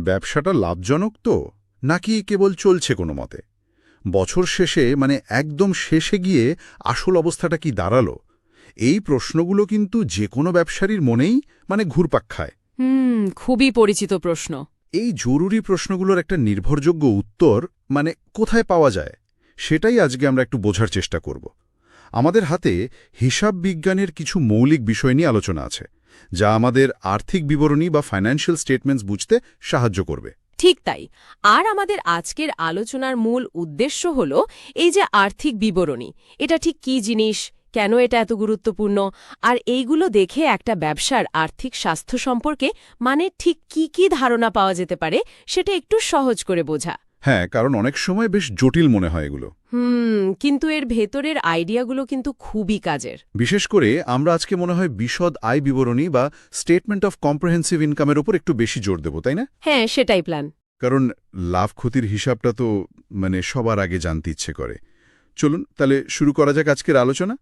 ব্যবসাটা লাভজনক তো? নাকি কেবল চলছে কোনো মতে? বছর শেষে মানে একদম শেষে গিয়ে আসল অবস্থাটা কি দাঁড়াল? এই প্রশ্নগুলো কিন্তু যে কোনো ব্যবসায়ীর মনেই মানে ঘুরপাক খায়। হুম খুবই পরিচিত প্রশ্ন। এই জরুরি প্রশ্নগুলোর একটা নির্ভরযোগ্য উত্তর মানে কোথায় পাওয়া যায় সেটাই আজকে আমরা একটু বোঝার চেষ্টা করব। আমাদের হাতে হিসাব বিজ্ঞানের কিছু মৌলিক বিষয় নিয়ে আলোচনা আছে। যা আমাদের আর্থিক বিবরণী বা ফাইন্যান্সিয়াল স্টেটমেন্টস বুঝতে সাহায্য করবে। ঠিক তাই। আর আমাদের আজকের আলোচনার মূল উদ্দেশ্য হল এই যে আর্থিক বিবরণী, এটা ঠিক কী জিনিস? কেন এটা এত গুরুত্বপূর্ণ? আর এইগুলো দেখে একটা ব্যবসার আর্থিক স্বাস্থ্য সম্পর্কে মানে ঠিক কি কি ধারণা পাওয়া যেতে পারে সেটা একটু সহজ করে বোঝা। হ্যাঁ কারণ অনেক সময় বেশ জটিল মনে হয় এগুলো। হুম কিন্তু এর ভেতরের আইডিয়াগুলো কিন্তু খুবই কাজের। বিশেষ করে আমরা আজকে মনে হয় বিশদ আয় বিবরণী বা স্টেটমেন্ট অফ কম্প্রিহেন্সিভ ইনকামের উপর একটু বেশি জোর দেব তাই না? হ্যাঁ সেটাই প্ল্যান কারণ লাভ ক্ষতির হিসাবটা তো মানে সবার আগে জানতে ইচ্ছে করে। চলুন তাহলে শুরু করা যাক আজকের আলোচনা।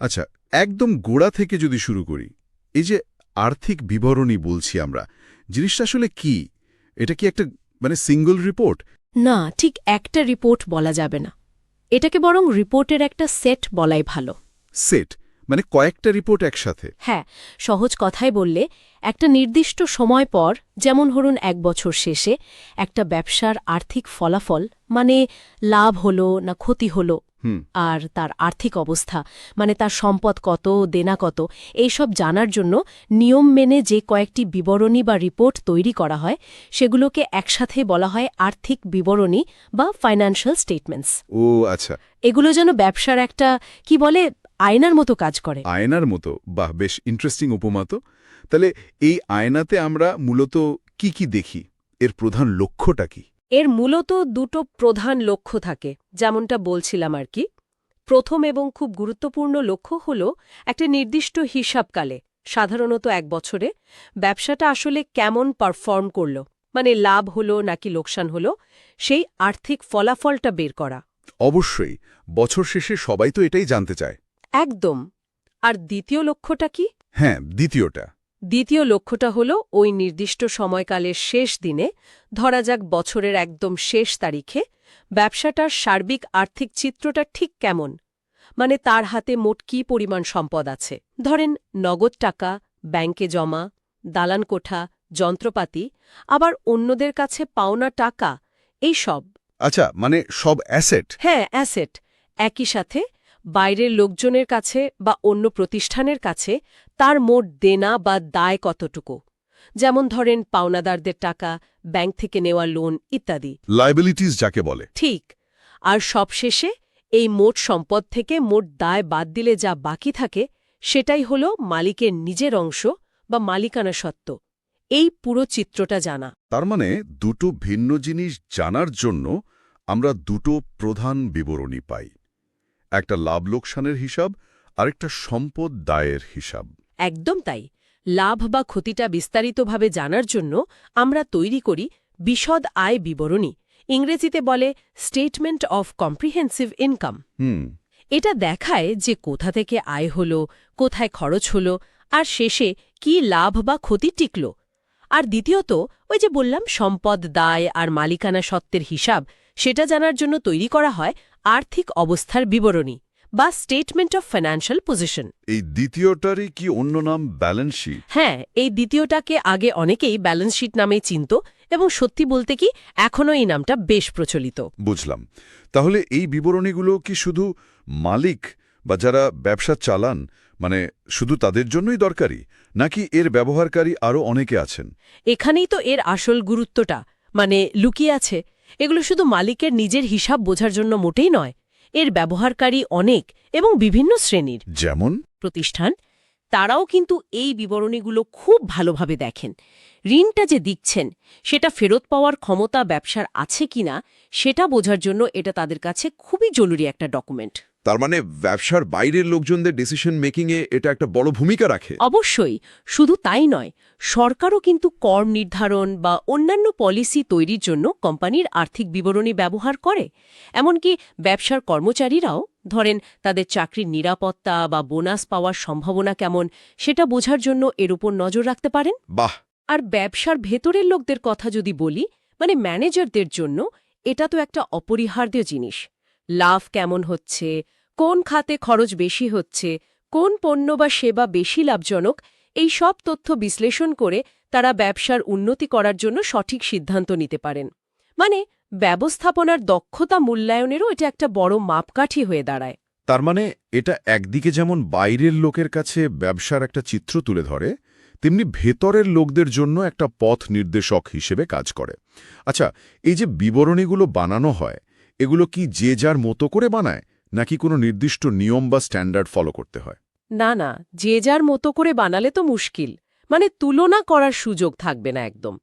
আচ্ছা একদম গোড়া থেকে যদি শুরু করি এই যে আর্থিক বিবরণী বলছি আমরা জিনিসটা আসলে কি? এটা কি একটা মানে সিঙ্গল রিপোর্ট না, ঠিক একটা রিপোর্ট বলা যাবে না। এটাকে বরং রিপোর্টের একটা সেট বলাই ভালো। সেট। মানে কয়েকটা রিপোর্ট একসাথে। হ্যাঁ সহজ কথায় বললে একটা নির্দিষ্ট সময় পর যেমন ধরুন এক বছর শেষে একটা ব্যবসার আর্থিক ফলাফল মানে লাভ হলো না ক্ষতি হলো আর তার আর্থিক অবস্থা মানে তার সম্পদ কত দেনা কত এইসব জানার জন্য নিয়ম মেনে যে কয়েকটি বিবরণী বা রিপোর্ট তৈরি করা হয় সেগুলোকে একসাথে বলা হয় আর্থিক বিবরণী বা ফাইন্যান্সিয়াল স্টেটমেন্টস ও আচ্ছা। এগুলো যেন ব্যবসার একটা কি বলে আয়নার মতো কাজ করে। আয়নার মতো? বাহ বেশ ইন্টারেস্টিং উপমা তো। তাহলে এই আয়নাতে আমরা মূলত কি কি দেখি? এর প্রধান লক্ষ্যটা কি? এর মূলত দুটো প্রধান লক্ষ্য থাকে যেমনটা বলছিলাম আর কি। প্রথম এবং খুব গুরুত্বপূর্ণ লক্ষ্য হল একটা নির্দিষ্ট হিসাবকালে সাধারণত এক বছরে ব্যবসাটা আসলে কেমন পারফর্ম করল মানে লাভ হলো নাকি লোকসান হলো সেই আর্থিক ফলাফলটা বের করা। অবশ্যই বছর শেষে সবাই তো এটাই জানতে চায়। একদম। আর দ্বিতীয় লক্ষ্যটা কি? হ্যাঁ দ্বিতীয়টা। দ্বিতীয় লক্ষ্যটা হল ওই নির্দিষ্ট সময়কালের শেষ দিনে ধরা যাক বছরের একদম শেষ তারিখে ব্যবসাটার সার্বিক আর্থিক চিত্রটা ঠিক কেমন? মানে তার হাতে মোট কী পরিমাণ সম্পদ আছে? ধরেন নগদ টাকা ব্যাংকে জমা দালান কোঠা যন্ত্রপাতি আবার অন্যদের কাছে পাওনা টাকা এই সব। আচ্ছা মানে সব অ্যাসেট? হ্যাঁ অ্যাসেট। একই সাথে বাইরের লোকজনের কাছে বা অন্য প্রতিষ্ঠানের কাছে তার মোট দেনা বা দায় কতটুকু? যেমন ধরেন পাওনাদারদের টাকা ব্যাংক থেকে নেওয়া লোন ইত্যাদি। লাইবিলিটিস যাকে বলে। ঠিক। আর সবশেষে এই মোট সম্পদ থেকে মোট দায় বাদ দিলে যা বাকি থাকে সেটাই হল মালিকের নিজের অংশ বা মালিকানা সত্ত্ব। এই পুরো চিত্রটা জানা। তার মানে দুটো ভিন্ন জিনিস জানার জন্য আমরা দুটো প্রধান বিবরণী পাই। একটা লাভ লোকসানের হিসাব আরেকটা সম্পদ দায়ের হিসাব। একদম তাই। লাভ বা ক্ষতিটা বিস্তারিতভাবে জানার জন্য আমরা তৈরি করি বিশদ আয় বিবরণী। ইংরেজিতে বলে স্টেটমেন্ট অফ কম্প্রিহেন্সিভ ইনকাম হুম। এটা দেখায় যে কোথা থেকে আয় হল কোথায় খরচ হল আর শেষে কি লাভ বা ক্ষতি টিকল। আর দ্বিতীয়ত ওই যে বললাম সম্পদ দায় আর মালিকানা সত্ত্বের হিসাব সেটা জানার জন্য তৈরি করা হয় আর্থিক অবস্থার বিবরণী বা স্টেটমেন্ট অফ ফাইন্যান্সিয়াল পজিশন এই দ্বিতীয়টারই কি অন্য নাম ব্যালেন্স শিট হ্যাঁ এই দ্বিতীয়টাকে আগে অনেকেই ব্যালেন্স শিট নামে চিনত এবং সত্যি বলতে কি এখনও এই নামটা বেশ প্রচলিত। বুঝলাম। তাহলে এই বিবরণীগুলো কি শুধু মালিক বা যারা ব্যবসা চালান মানে শুধু তাদের জন্যই দরকারি নাকি এর ব্যবহারকারী আরও অনেকে আছেন? এখানেই তো এর আসল গুরুত্বটা মানে লুকিয়ে আছে এগুলো শুধু মালিকের নিজের হিসাব বোঝার জন্য মোটেই নয় এর ব্যবহারকারী অনেক এবং বিভিন্ন শ্রেণির। যেমন? প্রতিষ্ঠান? তারাও কিন্তু এই বিবরণীগুলো খুব ভালোভাবে দেখেন। ঋণটা যে দিচ্ছেন সেটা ফেরত পাওয়ার ক্ষমতা ব্যবসার আছে কিনা সেটা বোঝার জন্য এটা তাদের কাছে খুবই জরুরি একটা ডকুমেন্ট। তার মানে ব্যবসার বাইরের লোকজনদের ডিসিশন মেকিংয়ে এটা একটা বড় ভূমিকা রাখে। অবশ্যই শুধু তাই নয় সরকারও কিন্তু কর নির্ধারণ বা অন্যান্য পলিসি তৈরির জন্য কোম্পানির আর্থিক বিবরণী ব্যবহার করে। এমনকি ব্যবসার কর্মচারীরাও ধরেন তাদের চাকরির নিরাপত্তা বা বোনাস পাওয়ার সম্ভাবনা কেমন সেটা বোঝার জন্য এর উপর নজর রাখতে পারেন। বাহ! আর ব্যবসার ভেতরের লোকদের কথা যদি বলি মানে ম্যানেজারদের জন্য এটা তো একটা অপরিহার্য জিনিস। লাভ কেমন হচ্ছে কোন খাতে খরচ বেশি হচ্ছে, কোন পণ্য বা সেবা বেশি লাভজনক, এই সব তথ্য বিশ্লেষণ করে তারা ব্যবসার উন্নতি করার জন্য সঠিক সিদ্ধান্ত নিতে পারেন। মানে ব্যবস্থাপনার দক্ষতা মূল্যায়নেরও এটা একটা বড় মাপকাঠি হয়ে দাঁড়ায়। তার মানে এটা একদিকে যেমন বাইরের লোকের কাছে ব্যবসার একটা চিত্র তুলে ধরে, তেমনি ভেতরের লোকদের জন্য একটা পথ নির্দেশক হিসেবে কাজ করে। আচ্ছা এই যে বিবরণীগুলো বানানো হয়, এগুলো কি যে যার মতো করে বানায়? নাকি কোনো নির্দিষ্ট নিয়ম বা স্ট্যান্ডার্ড ফলো করতে হয়? না না যে যার মতো করে বানালে তো মুশকিল। মানে তুলনা করার সুযোগ থাকবে না একদম।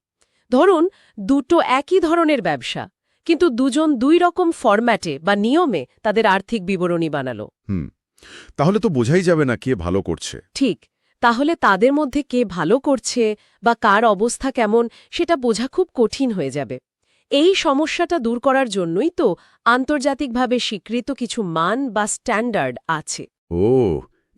ধরুন দুটো একই ধরনের ব্যবসা কিন্তু দুজন দুই রকম ফরম্যাটে বা নিয়মে তাদের আর্থিক বিবরণী বানালো। হুম তাহলে তো বোঝাই যাবে না কে ভালো করছে। ঠিক তাহলে তাদের মধ্যে কে ভালো করছে বা কার অবস্থা কেমন সেটা বোঝা খুব কঠিন হয়ে যাবে। এই সমস্যাটা দূর করার জন্যই তো আন্তর্জাতিকভাবে স্বীকৃত কিছু মান বা স্ট্যান্ডার্ড আছে। ও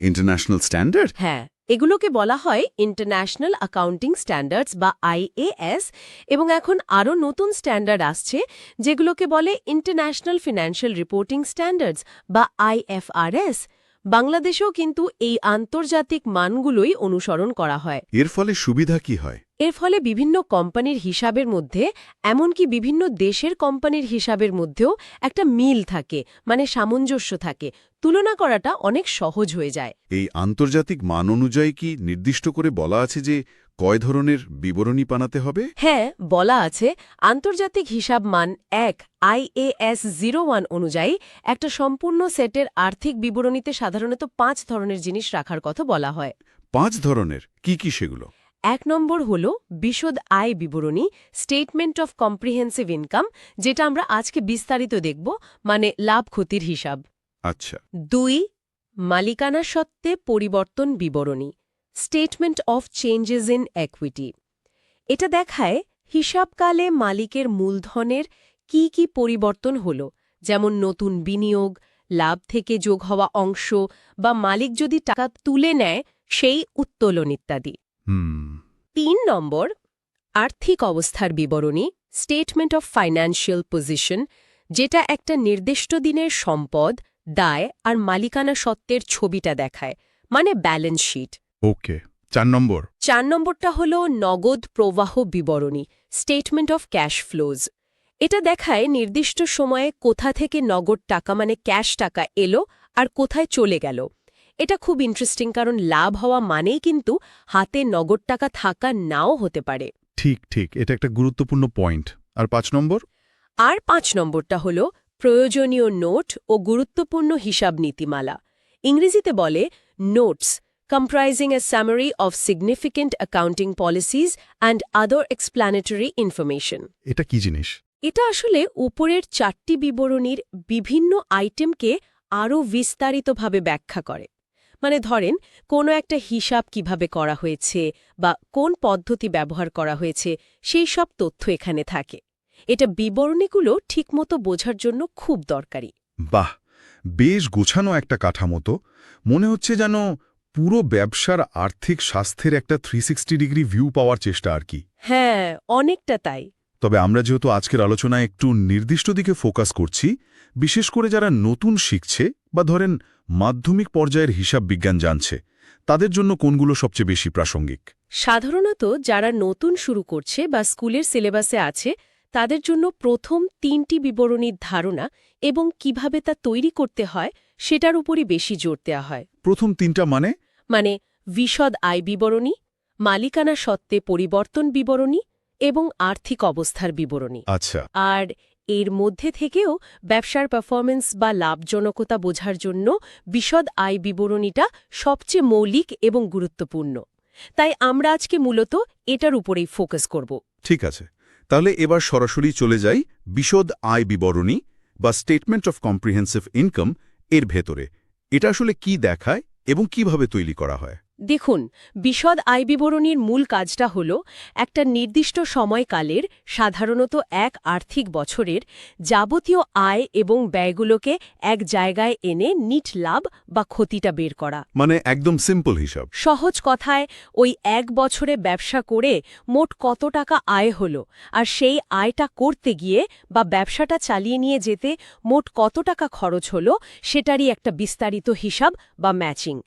ইন্টারন্যাশনাল স্ট্যান্ডার্ড হ্যাঁ এগুলোকে বলা হয় ইন্টারন্যাশনাল অ্যাকাউন্টিং স্ট্যান্ডার্ডস বা আইএএস এবং এখন আরও নতুন স্ট্যান্ডার্ড আসছে যেগুলোকে বলে ইন্টারন্যাশনাল ফিনান্সিয়াল রিপোর্টিং স্ট্যান্ডার্ডস বা আইএফআরএস বাংলাদেশেও কিন্তু এই আন্তর্জাতিক মানগুলোই অনুসরণ করা হয়। এর ফলে সুবিধা কি হয়? এর ফলে বিভিন্ন কোম্পানির হিসাবের মধ্যে এমনকি বিভিন্ন দেশের কোম্পানির হিসাবের মধ্যেও একটা মিল থাকে মানে সামঞ্জস্য থাকে। তুলনা করাটা অনেক সহজ হয়ে যায়। এই আন্তর্জাতিক মান অনুযায়ী কি নির্দিষ্ট করে বলা আছে যে কয় ধরনের বিবরণী বানাতে হবে? হ্যাঁ বলা আছে আন্তর্জাতিক হিসাব মান এক আইএএস জিরো ওয়ান অনুযায়ী একটা সম্পূর্ণ সেটের আর্থিক বিবরণীতে সাধারণত পাঁচ ধরনের জিনিস রাখার কথা বলা হয়। পাঁচ ধরনের? কি কি সেগুলো? এক নম্বর হল বিশদ আয় বিবরণী স্টেটমেন্ট অফ কম্প্রিহেন্সিভ ইনকাম যেটা আমরা আজকে বিস্তারিত দেখব মানে লাভ ক্ষতির হিসাব। আচ্ছা। দুই মালিকানা সত্ত্বে পরিবর্তন বিবরণী। Statement of changes in equity এটা দেখায় হিসাবকালে মালিকের মূলধনের কি কি পরিবর্তন হল যেমন নতুন বিনিয়োগ লাভ থেকে যোগ হওয়া অংশ বা মালিক যদি টাকা তুলে নেয় সেই উত্তোলন ইত্যাদি। তিন নম্বর আর্থিক অবস্থার বিবরণী স্টেটমেন্ট অফ ফাইন্যান্সিয়াল পজিশন যেটা একটা নির্দিষ্ট দিনের সম্পদ দায় আর মালিকানা সত্ত্বের ছবিটা দেখায় মানে ব্যালেন্স শিট ওকে চার নম্বর। চার নম্বরটা হল নগদ প্রবাহ বিবরণী স্টেটমেন্ট অফ ক্যাশ ফ্লোজ এটা দেখায় নির্দিষ্ট সময়ে কোথা থেকে নগদ টাকা মানে ক্যাশ টাকা এলো আর কোথায় চলে গেল। এটা খুব ইন্টারেস্টিং কারণ লাভ হওয়া মানেই কিন্তু হাতে নগদ টাকা থাকা নাও হতে পারে। ঠিক ঠিক এটা একটা গুরুত্বপূর্ণ পয়েন্ট আর পাঁচ নম্বর? আর পাঁচ নম্বরটা হল প্রয়োজনীয় নোট ও গুরুত্বপূর্ণ হিসাব নীতিমালা ইংরেজিতে বলে notes comprising a summary of significant accounting policies and other explanatory information. এটা কি জিনিস? এটা আসলে উপরের চারটি বিবরণীর বিভিন্ন আইটেমকে আরও বিস্তারিতভাবে ব্যাখ্যা করে। মানে ধরেন কোনো একটা হিসাব কীভাবে করা হয়েছে বা কোন পদ্ধতি ব্যবহার করা হয়েছে সেই সব তথ্য এখানে থাকে। এটা বিবরণীগুলো ঠিকমতো বোঝার জন্য খুব দরকারি। বাহ! বেশ গোছানো একটা কাঠামো তো। মনে হচ্ছে যেন পুরো ব্যবসার আর্থিক স্বাস্থ্যের একটা থ্রি ডিগ্রি ভিউ পাওয়ার চেষ্টা আর কি। হ্যাঁ অনেকটা তাই। তবে আমরা যেহেতু আজকের আলোচনায় একটু নির্দিষ্ট দিকে ফোকাস করছি বিশেষ করে যারা নতুন শিখছে বা ধরেন মাধ্যমিক পর্যায়ের হিসাব বিজ্ঞান জানছে তাদের জন্য কোনগুলো সবচেয়ে বেশি প্রাসঙ্গিক? সাধারণত যারা নতুন শুরু করছে বা স্কুলের সিলেবাসে আছে তাদের জন্য প্রথম তিনটি বিবরণীর ধারণা এবং কীভাবে তা তৈরি করতে হয় সেটার উপরই বেশি জোর দেওয়া হয়। প্রথম তিনটা মানে মানে বিশদ আয় বিবরণী মালিকানা সত্ত্বে পরিবর্তন বিবরণী এবং আর্থিক অবস্থার বিবরণী। আচ্ছা। আর এর মধ্যে থেকেও ব্যবসার পারফরমেন্স বা লাভজনকতা বোঝার জন্য বিশদ আয় বিবরণীটা সবচেয়ে মৌলিক এবং গুরুত্বপূর্ণ। তাই আমরা আজকে মূলত এটার উপরেই ফোকাস করব। ঠিক আছে। তাহলে এবার সরাসরি চলে যাই বিশদ আয় বিবরণী বা স্টেটমেন্ট অফ কম্প্রিহেন্সিভ ইনকাম এর ভেতরে। এটা আসলে কি দেখায়? এবং কীভাবে তৈরি করা হয়? দেখুন বিশদ আয় বিবরণীর মূল কাজটা হল একটা নির্দিষ্ট সময়কালের সাধারণত এক আর্থিক বছরের যাবতীয় আয় এবং ব্যয়গুলোকে এক জায়গায় এনে নিট লাভ বা ক্ষতিটা বের করা। মানে একদম সিম্পল হিসাব। সহজ কথায় ওই এক বছরে ব্যবসা করে মোট কত টাকা আয় হলো আর সেই আয়টা করতে গিয়ে বা ব্যবসাটা চালিয়ে নিয়ে যেতে মোট কত টাকা খরচ হলো সেটারই একটা বিস্তারিত হিসাব বা ম্যাচিং।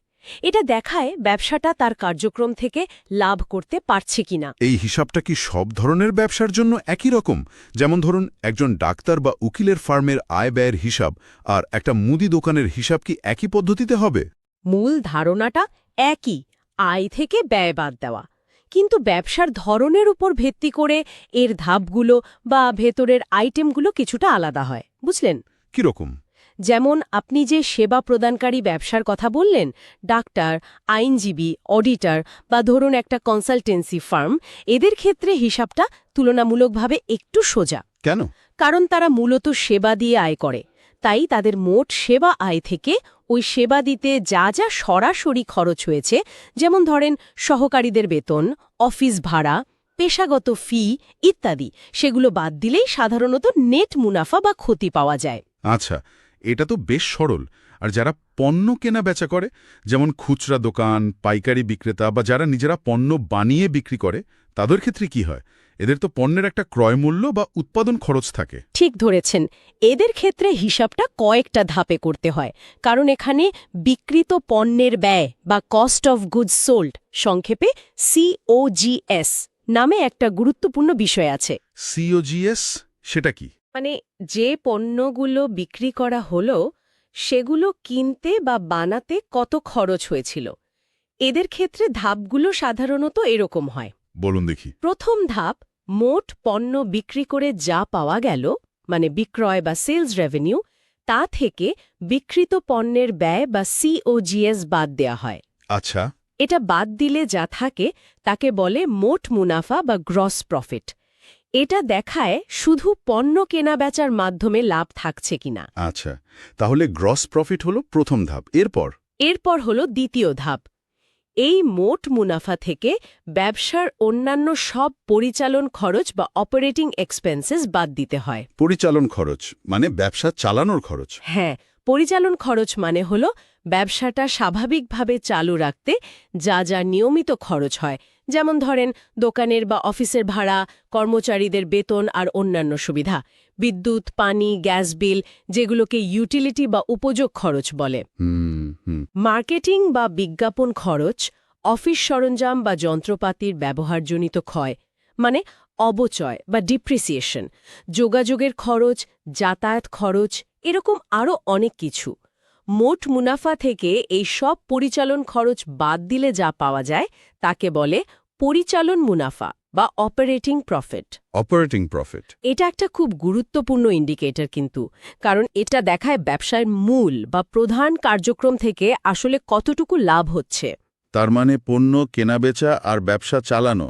এটা দেখায় ব্যবসাটা তার কার্যক্রম থেকে লাভ করতে পারছে কিনা। এই হিসাবটা কি সব ধরনের ব্যবসার জন্য একই রকম? যেমন ধরুন একজন ডাক্তার বা উকিলের ফার্মের আয় ব্যয়ের হিসাব আর একটা মুদি দোকানের হিসাব কি একই পদ্ধতিতে হবে? মূল ধারণাটা একই আয় থেকে ব্যয় বাদ দেওয়া। কিন্তু ব্যবসার ধরনের উপর ভিত্তি করে এর ধাপগুলো বা ভেতরের আইটেমগুলো কিছুটা আলাদা হয় বুঝলেন? কীরকম? যেমন আপনি যে সেবা প্রদানকারী ব্যবসার কথা বললেন ডাক্তার আইনজীবী অডিটর বা ধরুন একটা কনসালটেন্সি ফার্ম এদের ক্ষেত্রে হিসাবটা তুলনামূলকভাবে একটু সোজা। কেন? কারণ তারা মূলত সেবা দিয়ে আয় করে। তাই তাদের মোট সেবা আয় থেকে ওই সেবা দিতে যা যা সরাসরি খরচ হয়েছে যেমন ধরেন সহকারীদের বেতন অফিস ভাড়া পেশাগত ফি ইত্যাদি সেগুলো বাদ দিলেই সাধারণত নেট মুনাফা বা ক্ষতি পাওয়া যায়। আচ্ছা এটা তো বেশ সরল। আর যারা পণ্য কেনা বেচা করে যেমন খুচরা দোকান পাইকারি বিক্রেতা বা যারা নিজেরা পণ্য বানিয়ে বিক্রি করে তাদের ক্ষেত্রে কি হয়? এদের তো পণ্যের একটা ক্রয়মূল্য বা উৎপাদন খরচ থাকে। ঠিক ধরেছেন। এদের ক্ষেত্রে হিসাবটা কয়েকটা ধাপে করতে হয়। কারণ এখানে বিকৃত পণ্যের ব্যয় বা কস্ট অফ গুডস সোল্ড সংক্ষেপে সিওজিএস নামে একটা গুরুত্বপূর্ণ বিষয় আছে। সিওজিএস সেটা কি? মানে যে পণ্যগুলো বিক্রি করা হলো সেগুলো কিনতে বা বানাতে কত খরচ হয়েছিল? এদের ক্ষেত্রে ধাপগুলো সাধারণত এরকম হয়। বলুন দেখি। প্রথম ধাপ মোট পণ্য বিক্রি করে যা পাওয়া গেল মানে বিক্রয় বা সেলস রেভিনিউ তা থেকে বিকৃত পণ্যের ব্যয় বা সিওজিএস বাদ দেয়া হয়। আচ্ছা। এটা বাদ দিলে যা থাকে তাকে বলে মোট মুনাফা বা গ্রস প্রফিট এটা দেখায় শুধু পণ্য কেনা বেচার মাধ্যমে লাভ থাকছে কিনা। আচ্ছা তাহলে গ্রস প্রফিট হলো প্রথম ধাপ এরপর? এরপর হল দ্বিতীয় ধাপ। এই মোট মুনাফা থেকে ব্যবসার অন্যান্য সব পরিচালন খরচ বা অপারেটিং এক্সপেন্সেস বাদ দিতে হয়। পরিচালন খরচ মানে ব্যবসা চালানোর খরচ? হ্যাঁ পরিচালন খরচ মানে হল ব্যবসাটা স্বাভাবিকভাবে চালু রাখতে যা যা নিয়মিত খরচ হয় যেমন ধরেন দোকানের বা অফিসের ভাড়া কর্মচারীদের বেতন আর অন্যান্য সুবিধা। বিদ্যুৎ পানি গ্যাস বিল যেগুলোকে ইউটিলিটি বা উপযোগ খরচ বলে। মার্কেটিং বা বিজ্ঞাপন খরচ অফিস সরঞ্জাম বা যন্ত্রপাতির ব্যবহারজনিত ক্ষয় মানে অবচয় বা ডিপ্রিসিয়েশন যোগাযোগের খরচ যাতায়াত খরচ এরকম আরও অনেক কিছু। মোট মুনাফা থেকে এই সব পরিচালন খরচ বাদ দিলে যা পাওয়া যায় তাকে বলে পরিচালন মুনাফা বা অপারেটিং প্রফিট অপারেটিং প্রফিট এটা একটা খুব গুরুত্বপূর্ণ ইন্ডিকেটর কিন্তু কারণ এটা দেখায় ব্যবসার মূল বা প্রধান কার্যক্রম থেকে আসলে কতটুকু লাভ হচ্ছে। তার মানে পণ্য কেনাবেচা আর ব্যবসা চালানো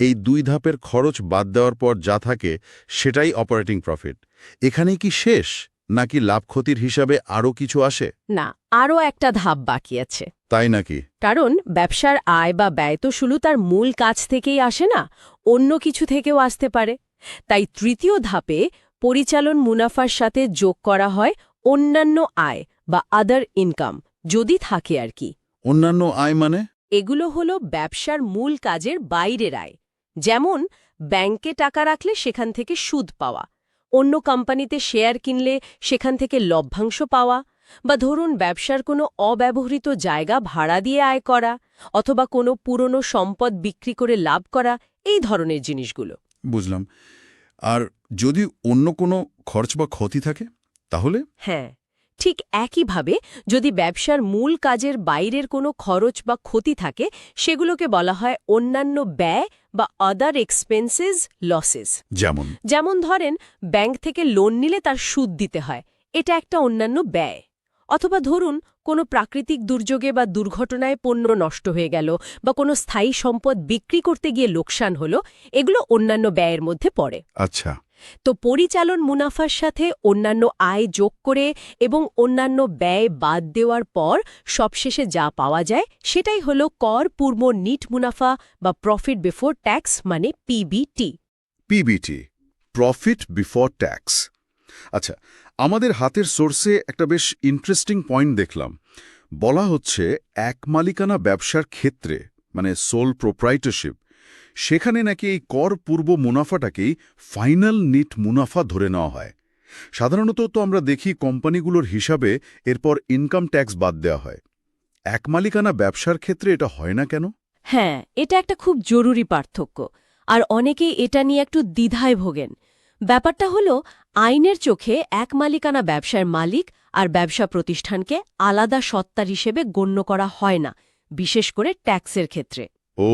এই দুই ধাপের খরচ বাদ দেওয়ার পর যা থাকে সেটাই অপারেটিং প্রফিট এখানে কি শেষ? নাকি লাভ ক্ষতির হিসাবে আরও কিছু আসে? না আরও একটা ধাপ বাকি আছে। তাই নাকি? কারণ ব্যবসার আয় বা ব্যয় তো শুধু তার মূল কাজ থেকেই আসে না অন্য কিছু থেকেও আসতে পারে। তাই তৃতীয় ধাপে পরিচালন মুনাফার সাথে যোগ করা হয় অন্যান্য আয় বা আদার ইনকাম যদি থাকে আর কি। অন্যান্য আয় মানে? এগুলো হলো ব্যবসার মূল কাজের বাইরের আয়। যেমন ব্যাংকে টাকা রাখলে সেখান থেকে সুদ পাওয়া অন্য কোম্পানিতে শেয়ার কিনলে সেখান থেকে লভ্যাংশ পাওয়া বা ধরুন ব্যবসার কোনো অব্যবহৃত জায়গা ভাড়া দিয়ে আয় করা অথবা কোনো পুরনো সম্পদ বিক্রি করে লাভ করা এই ধরনের জিনিসগুলো। বুঝলাম। আর যদি অন্য কোনো খরচ বা ক্ষতি থাকে তাহলে? হ্যাঁ। ঠিক একইভাবে যদি ব্যবসার মূল কাজের বাইরের কোনো খরচ বা ক্ষতি থাকে সেগুলোকে বলা হয় অন্যান্য ব্যয় বা আদার এক্সপেন্সেস লসেস যেমন? যেমন ধরেন ব্যাংক থেকে লোন নিলে তার সুদ দিতে হয় এটা একটা অন্যান্য ব্যয়। অথবা ধরুন কোনো প্রাকৃতিক দুর্যোগে বা দুর্ঘটনায় পণ্য নষ্ট হয়ে গেল বা কোনো স্থায়ী সম্পদ বিক্রি করতে গিয়ে লোকসান হলো এগুলো অন্যান্য ব্যয়ের মধ্যে পড়ে। আচ্ছা। তো পরিচালন মুনাফার সাথে অন্যান্য আয় যোগ করে এবং অন্যান্য ব্যয় বাদ দেওয়ার পর সবশেষে যা পাওয়া যায়, সেটাই হলো কর পূর্ব নিট মুনাফা বা প্রফিট বিফোর ট্যাক্স মানে PBT PBT profit before tax আচ্ছা আমাদের হাতের সোর্সে একটা বেশ ইন্টারেস্টিং পয়েন্ট দেখলাম। বলা হচ্ছে এক মালিকানা ব্যবসার ক্ষেত্রে মানে সোল প্রোপ্রাইটারশিপ সেখানে নাকি এই কর পূর্ব মুনাফাটাকেই ফাইনাল নিট মুনাফা ধরে নেওয়া হয়। সাধারণত তো আমরা দেখি কোম্পানিগুলোর হিসাবে এরপর ইনকাম ট্যাক্স বাদ দেওয়া হয়। এক মালিকানা ব্যবসার ক্ষেত্রে এটা হয় না কেন? হ্যাঁ এটা একটা খুব জরুরি পার্থক্য। আর অনেকেই এটা নিয়ে একটু দ্বিধায় ভোগেন। ব্যাপারটা হলো আইনের চোখে এক মালিকানা ব্যবসার মালিক আর ব্যবসা প্রতিষ্ঠানকে আলাদা সত্তার হিসেবে গণ্য করা হয় না বিশেষ করে ট্যাক্সের ক্ষেত্রে। ও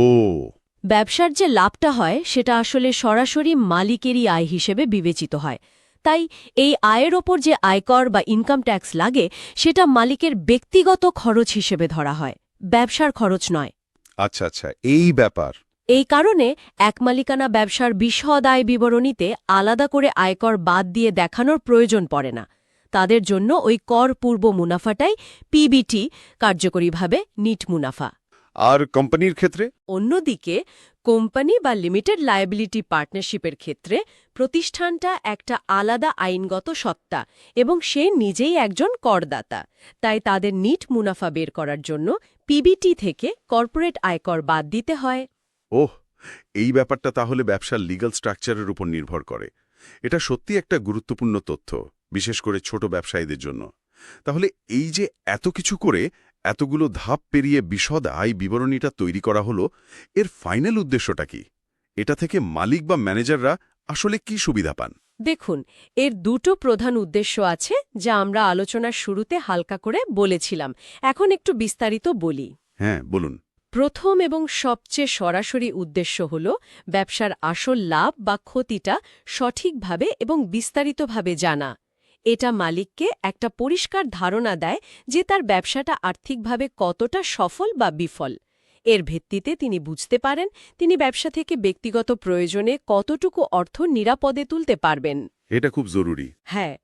ব্যবসার যে লাভটা হয় সেটা আসলে সরাসরি মালিকেরই আয় হিসেবে বিবেচিত হয়। তাই এই আয়ের ওপর যে আয়কর বা ইনকাম ট্যাক্স লাগে সেটা মালিকের ব্যক্তিগত খরচ হিসেবে ধরা হয়। ব্যবসার খরচ নয়। আচ্ছা আচ্ছা এই ব্যাপার। এই কারণে এক মালিকানা ব্যবসার বিশদ আয় বিবরণীতে আলাদা করে আয়কর বাদ দিয়ে দেখানোর প্রয়োজন পড়ে না। তাদের জন্য ওই কর পূর্ব মুনাফাটাই পিবিটি কার্যকরীভাবে নিট মুনাফা। আর কোম্পানির ক্ষেত্রে? অন্যদিকে কোম্পানি বা লিমিটেড লায়াবিলিটি পার্টনারশিপের ক্ষেত্রে প্রতিষ্ঠানটা একটা আলাদা আইনগত সত্তা এবং সে নিজেই একজন করদাতা। তাই তাদের নিট মুনাফা বের করার জন্য পিবিটি থেকে কর্পোরেট আয়কর বাদ দিতে হয়। ওহ এই ব্যাপারটা তাহলে ব্যবসার লিগাল স্ট্রাকচারের উপর নির্ভর করে। এটা সত্যি একটা গুরুত্বপূর্ণ তথ্য বিশেষ করে ছোট ব্যবসায়ীদের জন্য। তাহলে এই যে এত কিছু করে এতগুলো ধাপ পেরিয়ে বিশদ আয় বিবরণীটা তৈরি করা হলো এর ফাইনাল উদ্দেশ্যটা কি? এটা থেকে মালিক বা ম্যানেজাররা আসলে কি সুবিধা পান? দেখুন এর দুটো প্রধান উদ্দেশ্য আছে যা আমরা আলোচনার শুরুতে হালকা করে বলেছিলাম। এখন একটু বিস্তারিত বলি। হ্যাঁ বলুন। প্রথম এবং সবচেয়ে সরাসরি উদ্দেশ্য হল ব্যবসার আসল লাভ বা ক্ষতিটা সঠিকভাবে এবং বিস্তারিতভাবে জানা। এটা মালিককে একটা পরিষ্কার ধারণা দেয় যে তার ব্যবসাটা আর্থিকভাবে কতটা সফল বা বিফল। এর ভিত্তিতে তিনি বুঝতে পারেন তিনি ব্যবসা থেকে ব্যক্তিগত প্রয়োজনে কতটুকু অর্থ নিরাপদে তুলতে পারবেন। এটা খুব জরুরি। হ্যাঁ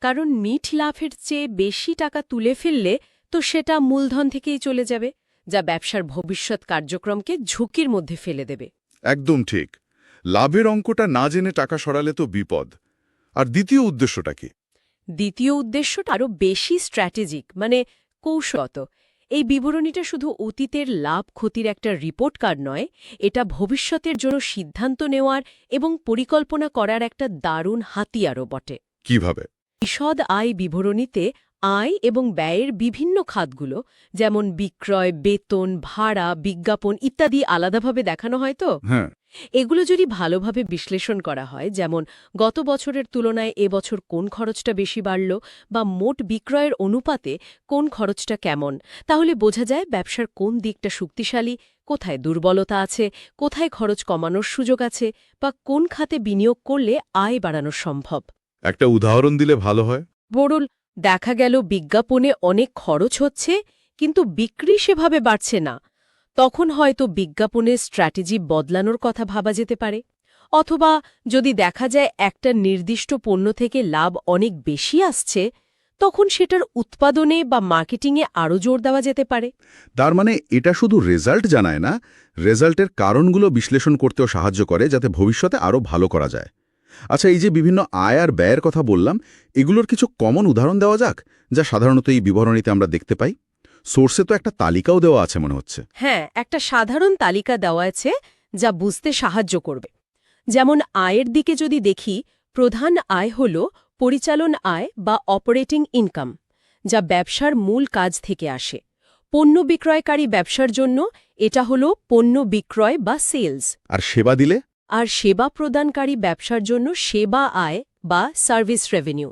কারণ মিঠ লাভের চেয়ে বেশি টাকা তুলে ফেললে তো সেটা মূলধন থেকেই চলে যাবে যা ব্যবসার ভবিষ্যৎ কার্যক্রমকে ঝুঁকির মধ্যে ফেলে দেবে। একদম ঠিক। লাভের অঙ্কটা না জেনে টাকা সরালে তো বিপদ। আর দ্বিতীয় উদ্দেশ্যটা কি? দ্বিতীয় উদ্দেশ্যটা আরও বেশি স্ট্র্যাটেজিক মানে কৌশলত এই বিবরণীটা শুধু অতীতের লাভ ক্ষতির একটা রিপোর্ট কার্ড নয় এটা ভবিষ্যতের জন্য সিদ্ধান্ত নেওয়ার এবং পরিকল্পনা করার একটা দারুণ হাতিয়ারও বটে। কীভাবে? বিশদ আয় বিবরণীতে আয় এবং ব্যয়ের বিভিন্ন খাতগুলো যেমন বিক্রয় বেতন ভাড়া বিজ্ঞাপন ইত্যাদি আলাদাভাবে দেখানো হয় তো? হ্যাঁ। এগুলো যদি ভালোভাবে বিশ্লেষণ করা হয় যেমন গত বছরের তুলনায় এবছর কোন খরচটা বেশি বাড়ল বা মোট বিক্রয়ের অনুপাতে কোন খরচটা কেমন তাহলে বোঝা যায় ব্যবসার কোন দিকটা শক্তিশালী কোথায় দুর্বলতা আছে কোথায় খরচ কমানোর সুযোগ আছে বা কোন খাতে বিনিয়োগ করলে আয় বাড়ানো সম্ভব। একটা উদাহরণ দিলে ভালো হয়। বরুল দেখা গেল বিজ্ঞাপনে অনেক খরচ হচ্ছে, কিন্তু বিক্রি সেভাবে বাড়ছে না। তখন হয়তো বিজ্ঞাপনের স্ট্র্যাটেজি বদলানোর কথা ভাবা যেতে পারে, অথবা যদি দেখা যায় একটা নির্দিষ্ট পণ্য থেকে লাভ অনেক বেশি আসছে, তখন সেটার উৎপাদনে বা মার্কেটিংয়ে আরও জোর দেওয়া যেতে পারে। তার মানে এটা শুধু রেজাল্ট জানায় না, রেজাল্টের কারণগুলো বিশ্লেষণ করতেও সাহায্য করে যাতে ভবিষ্যতে আরও ভালো করা যায়। আচ্ছা এই যে বিভিন্ন আয় আর ব্যয়ের কথা বললাম এগুলোর কিছু কমন উদাহরণ দেওয়া যাক যা সাধারণত এই বিবরণীতে আমরা দেখতে পাই? সোর্সে তো একটা তালিকাও দেওয়া আছে মনে হচ্ছে। হ্যাঁ একটা সাধারণ তালিকা দেওয়া আছে যা বুঝতে সাহায্য করবে। যেমন আয়ের দিকে যদি দেখি প্রধান আয় হল পরিচালন আয় বা অপারেটিং ইনকাম যা ব্যবসার মূল কাজ থেকে আসে। পণ্য বিক্রয়কারী ব্যবসার জন্য এটা হল পণ্য বিক্রয় বা সেলস। আর সেবা দিলে? আর সেবা প্রদানকারী ব্যবসার জন্য সেবা আয় বা সার্ভিস রেভিনিউ।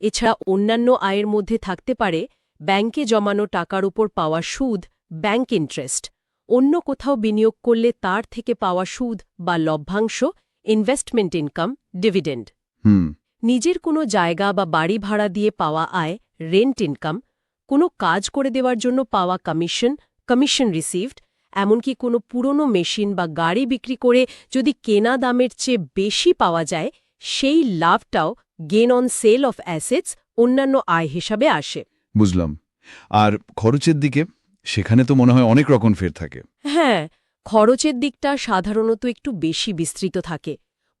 এছাড়া অন্যান্য আয়ের মধ্যে থাকতে পারে ব্যাংকে জমানো টাকার উপর পাওয়া সুদ ব্যাংক ইন্টারেস্ট। অন্য কোথাও বিনিয়োগ করলে তার থেকে পাওয়া সুদ বা লভ্যাংশ ইনভেস্টমেন্ট ইনকাম ডিভিডেন্ড। নিজের কোনো জায়গা বা বাড়ি ভাড়া দিয়ে পাওয়া আয় রেন্ট ইনকাম কোনো কাজ করে দেওয়ার জন্য পাওয়া কমিশন কমিশন রিসিভড এমনকি কোনো পুরনো মেশিন বা গাড়ি বিক্রি করে যদি কেনা দামের চেয়ে বেশি পাওয়া যায় সেই লাভটাও gain on sale of assets অন্যান্য আয় হিসাবে আসে। বুঝলাম। আর খরচের দিকে সেখানে তো মনে হয় অনেক রকম ফের থাকে। হ্যাঁ খরচের দিকটা সাধারণত একটু বেশি বিস্তৃত থাকে।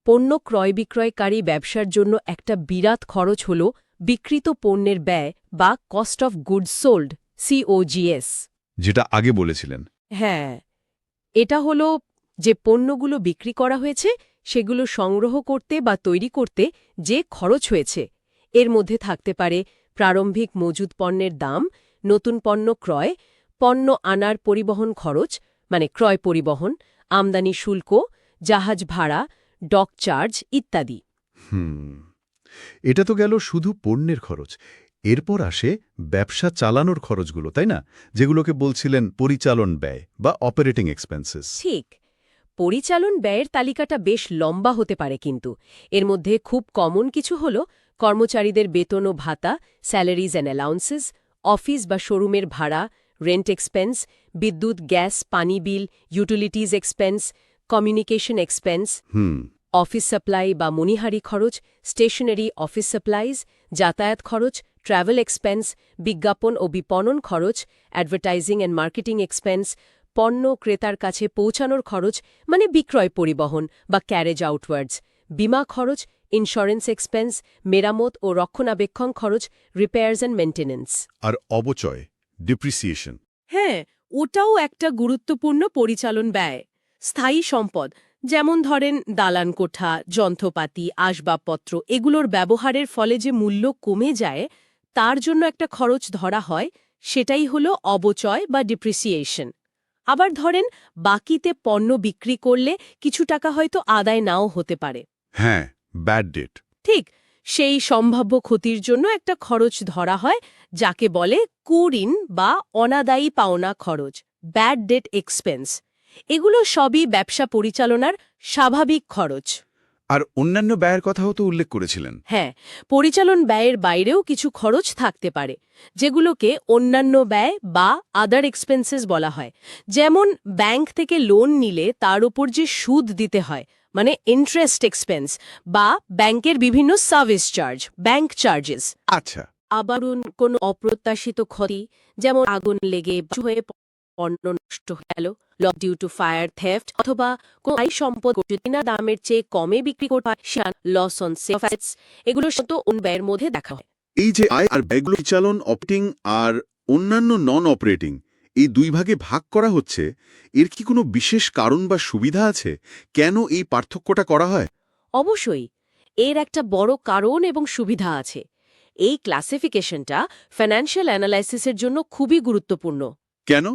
পণ্য ক্রয় বিক্রয়কারী ব্যবসার জন্য একটা বিরাট খরচ হল বিকৃত পণ্যের ব্যয় বা cost of goods sold COGS যেটা আগে বলেছিলেন। হ্যাঁ এটা হলো যে পণ্যগুলো বিক্রি করা হয়েছে, সেগুলো সংগ্রহ করতে বা তৈরি করতে যে খরচ হয়েছে, এর মধ্যে থাকতে পারে প্রারম্ভিক মজুদ পণ্যের দাম, নতুন পণ্য ক্রয়, পণ্য আনার পরিবহন খরচ মানে ক্রয় পরিবহন, আমদানি শুল্ক, জাহাজ ভাড়া, ডক চার্জ ইত্যাদি। এটা তো গেল শুধু পণ্যের খরচ এরপর আসে ব্যবসা চালানোর খরচগুলো তাই না? যেগুলোকে বলছিলেন পরিচালন ব্যয় বা অপারেটিং এক্সপেন্সেস ঠিক। পরিচালন ব্যয়ের তালিকাটা বেশ লম্বা হতে পারে কিন্তু। এর মধ্যে খুব কমন কিছু হল কর্মচারীদের বেতন ও ভাতা স্যালারিজ অ্যান্ড অ্যালাউন্সেস অফিস বা শোরুমের ভাড়া রেন্ট এক্সপেন্স বিদ্যুৎ গ্যাস পানি bill utilities expense communication expense hmm. Office supply বা মনিহারি খরচ স্টেশনারি অফিস সাপ্লাইজ যাতায়াত খরচ ট্রাভেল এক্সপেন্স বিজ্ঞাপন ও বিপণন খরচ অ্যাডভার্টাইজিং অ্যান্ড মার্কেটিং এক্সপেন্স পণ্য ক্রেতার কাছে পৌঁছানোর খরচ মানে বিক্রয় পরিবহন বা ক্যারেজ আউটওয়ার্ডস বিমা খরচ ইন্স্যুরেন্স এক্সপেন্স মেরামত ও রক্ষণাবেক্ষণ খরচ রিপেয়ার্স অ্যান্ড মেন্টেন্যান্স আর অবচয় ডিপ্রিসিয়েশন হ্যাঁ ওটাও একটা গুরুত্বপূর্ণ পরিচালন ব্যয়। স্থায়ী সম্পদ যেমন ধরেন দালান কোঠা যন্ত্রপাতি আসবাবপত্র এগুলোর ব্যবহারের ফলে যে মূল্য কমে যায় তার জন্য একটা খরচ ধরা হয় সেটাই হলো অবচয় বা ডিপ্রিসিয়েশন আবার ধরেন বাকিতে পণ্য বিক্রি করলে কিছু টাকা হয়তো আদায় নাও হতে পারে। হ্যাঁ ব্যাড ডেট ঠিক সেই সম্ভাব্য ক্ষতির জন্য একটা খরচ ধরা হয় যাকে বলে কুরিন বা অনাদায়ী পাওনা খরচ ব্যাড ডেট এক্সপেন্স এগুলো সবই ব্যবসা পরিচালনার স্বাভাবিক খরচ। আর অন্যান্য ব্যয়ের কথাও তো উল্লেখ করেছিলেন। হ্যাঁ পরিচালন ব্যয়ের বাইরেও কিছু খরচ থাকতে পারে যেগুলোকে অন্যান্য ব্যয় বা আদার এক্সপেন্সেস বলা হয়। যেমন ব্যাংক থেকে লোন নিলে তার উপর যে সুদ দিতে হয় মানে ইন্টারেস্ট এক্সপেন্স বা ব্যাংকের বিভিন্ন সার্ভিস চার্জ ব্যাংক চার্জেস আচ্ছা। আবার কোনো অপ্রত্যাশিত ক্ষতি যেমন আগুন লেগে হয়ে পণ্য নষ্ট গেল lock due to fire theft অথবা কোনো আই সম্পদ কিনা দামের চেয়ে কমে বিক্রি করতে হয় লস অন সেফস এগুলো শত ব্যয়ের মধ্যে দেখা হয়। এই যে আয় আর ব্যয়গুলো পরিচালন অপটিং আর অন্যান্য নন অপারেটিং এই দুই ভাগে ভাগ করা হচ্ছে এর কি কোনো বিশেষ কারণ বা সুবিধা আছে? কেন এই পার্থক্যটা করা হয়? অবশ্যই এর একটা বড় কারণ এবং সুবিধা আছে। এই ক্লাসিফিকেশনটা ফিনান্সিয়াল অ্যানালাইসিসের জন্য খুবই গুরুত্বপূর্ণ। কেন?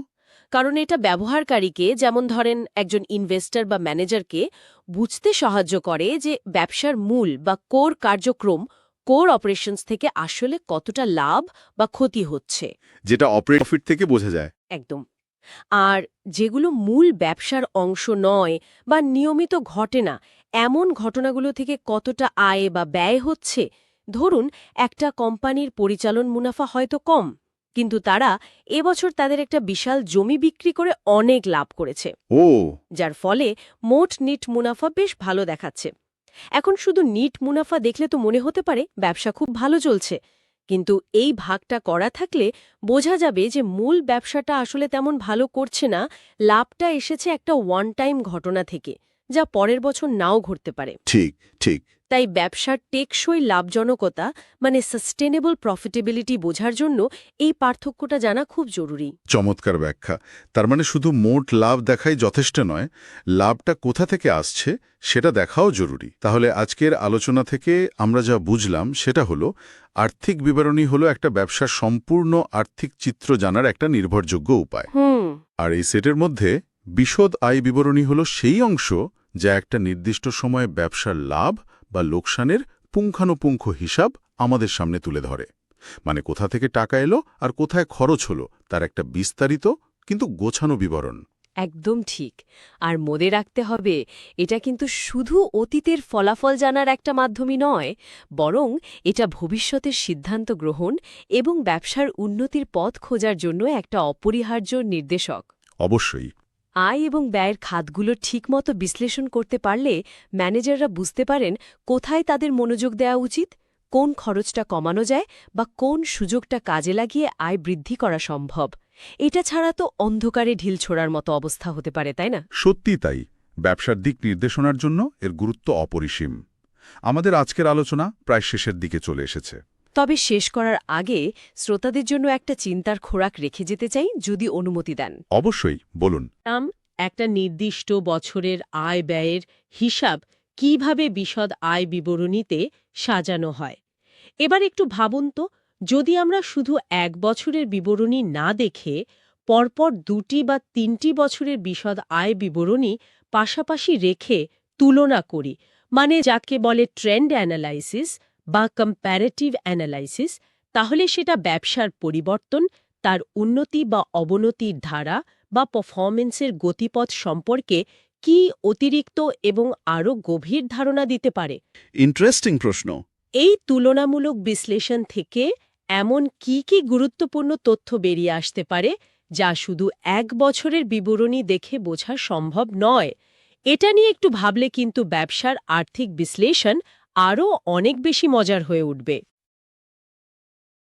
কারণ এটা ব্যবহারকারীকে যেমন ধরেন একজন ইনভেস্টর বা ম্যানেজারকে বুঝতে সাহায্য করে যে ব্যবসার মূল বা কোর কার্যক্রম কোর অপারেশনস থেকে আসলে কতটা লাভ বা ক্ষতি হচ্ছে। যেটা অপারেট থেকে বোঝা যায়। একদম। আর যেগুলো মূল ব্যবসার অংশ নয় বা নিয়মিত ঘটে না এমন ঘটনাগুলো থেকে কতটা আয় বা ব্যয় হচ্ছে ধরুন একটা কোম্পানির পরিচালন মুনাফা হয়তো কম। কিন্তু তারা এবছর তাদের একটা বিশাল জমি বিক্রি করে অনেক লাভ করেছে। ও। যার ফলে মোট নিট মুনাফা বেশ ভালো দেখাচ্ছে। এখন শুধু নিট মুনাফা দেখলে তো মনে হতে পারে ব্যবসা খুব ভালো চলছে। কিন্তু এই ভাগটা করা থাকলে বোঝা যাবে যে মূল ব্যবসাটা আসলে তেমন ভালো করছে না লাভটা এসেছে একটা ওয়ান টাইম ঘটনা থেকে যা পরের বছর নাও ঘটতে পারে। ঠিক ঠিক। তাই ব্যবসার টেকসই লাভজনকতা মানে সাস্টেনেবল প্রফিটেবিলিটি বোঝার জন্য এই পার্থক্যটা জানা খুব জরুরি। চমৎকার ব্যাখ্যা। তার মানে শুধু মোট লাভ দেখাই যথেষ্ট নয় লাভটা কোথা থেকে আসছে সেটা দেখাও জরুরি। তাহলে আজকের আলোচনা থেকে আমরা যা বুঝলাম সেটা হলো আর্থিক বিবরণী হলো একটা ব্যবসার সম্পূর্ণ আর্থিক চিত্র জানার একটা নির্ভরযোগ্য উপায়। হুম। আর এই সেটের মধ্যে বিশদ আয় বিবরণী হলো সেই অংশ যা একটা নির্দিষ্ট সময়ে ব্যবসার লাভ বা লোকসানের পুঙ্খানুপুঙ্খ হিসাব আমাদের সামনে তুলে ধরে। মানে কোথা থেকে টাকা এলো আর কোথায় খরচ হলো তার একটা বিস্তারিত কিন্তু গোছানো বিবরণ। একদম ঠিক। আর মনে রাখতে হবে এটা কিন্তু শুধু অতীতের ফলাফল জানার একটা মাধ্যমই নয় বরং এটা ভবিষ্যতের সিদ্ধান্ত গ্রহণ এবং ব্যবসার উন্নতির পথ খোঁজার জন্য একটা অপরিহার্য নির্দেশক। অবশ্যই। আয় এবং ব্যয়ের খাতগুলো ঠিকমতো বিশ্লেষণ করতে পারলে ম্যানেজাররা বুঝতে পারেন কোথায় তাদের মনোযোগ দেওয়া উচিত, কোন খরচটা কমানো যায় বা কোন সুযোগটা কাজে লাগিয়ে আয় বৃদ্ধি করা সম্ভব। এটা ছাড়া তো অন্ধকারে ঢিল ছোড়ার মতো অবস্থা হতে পারে, তাই না? সত্যি তাই। ব্যবসার দিক নির্দেশনার জন্য এর গুরুত্ব অপরিসীম। আমাদের আজকের আলোচনা প্রায় শেষের দিকে চলে এসেছে। তবে শেষ করার আগে শ্রোতাদের জন্য একটা চিন্তার খোরাক রেখে যেতে চাই যদি অনুমতি দেন। অবশ্যই বলুন। নাম একটা নির্দিষ্ট বছরের আয় ব্যয়ের হিসাব কীভাবে বিশদ আয় বিবরণীতে সাজানো হয়। এবার একটু ভাবুন তো যদি আমরা শুধু এক বছরের বিবরণী না দেখে পরপর দুটি বা তিনটি বছরের বিশদ আয় বিবরণী পাশাপাশি রেখে তুলনা করি মানে যাকে বলে ট্রেন্ড অ্যানালাইসিস বা কম্প্যারেটিভ অ্যানালাইসিস তাহলে সেটা ব্যবসার পরিবর্তন তার উন্নতি বা অবনতির ধারা বা পারফরমেন্সের গতিপথ সম্পর্কে কি অতিরিক্ত এবং আরও গভীর ধারণা দিতে পারে? ইন্টারেস্টিং প্রশ্ন। এই তুলনামূলক বিশ্লেষণ থেকে এমন কি কি গুরুত্বপূর্ণ তথ্য বেরিয়ে আসতে পারে যা শুধু এক বছরের বিবরণী দেখে বোঝা সম্ভব নয়? এটা নিয়ে একটু ভাবলে কিন্তু ব্যবসার আর্থিক বিশ্লেষণ আরও অনেক বেশি মজার হয়ে উঠবে।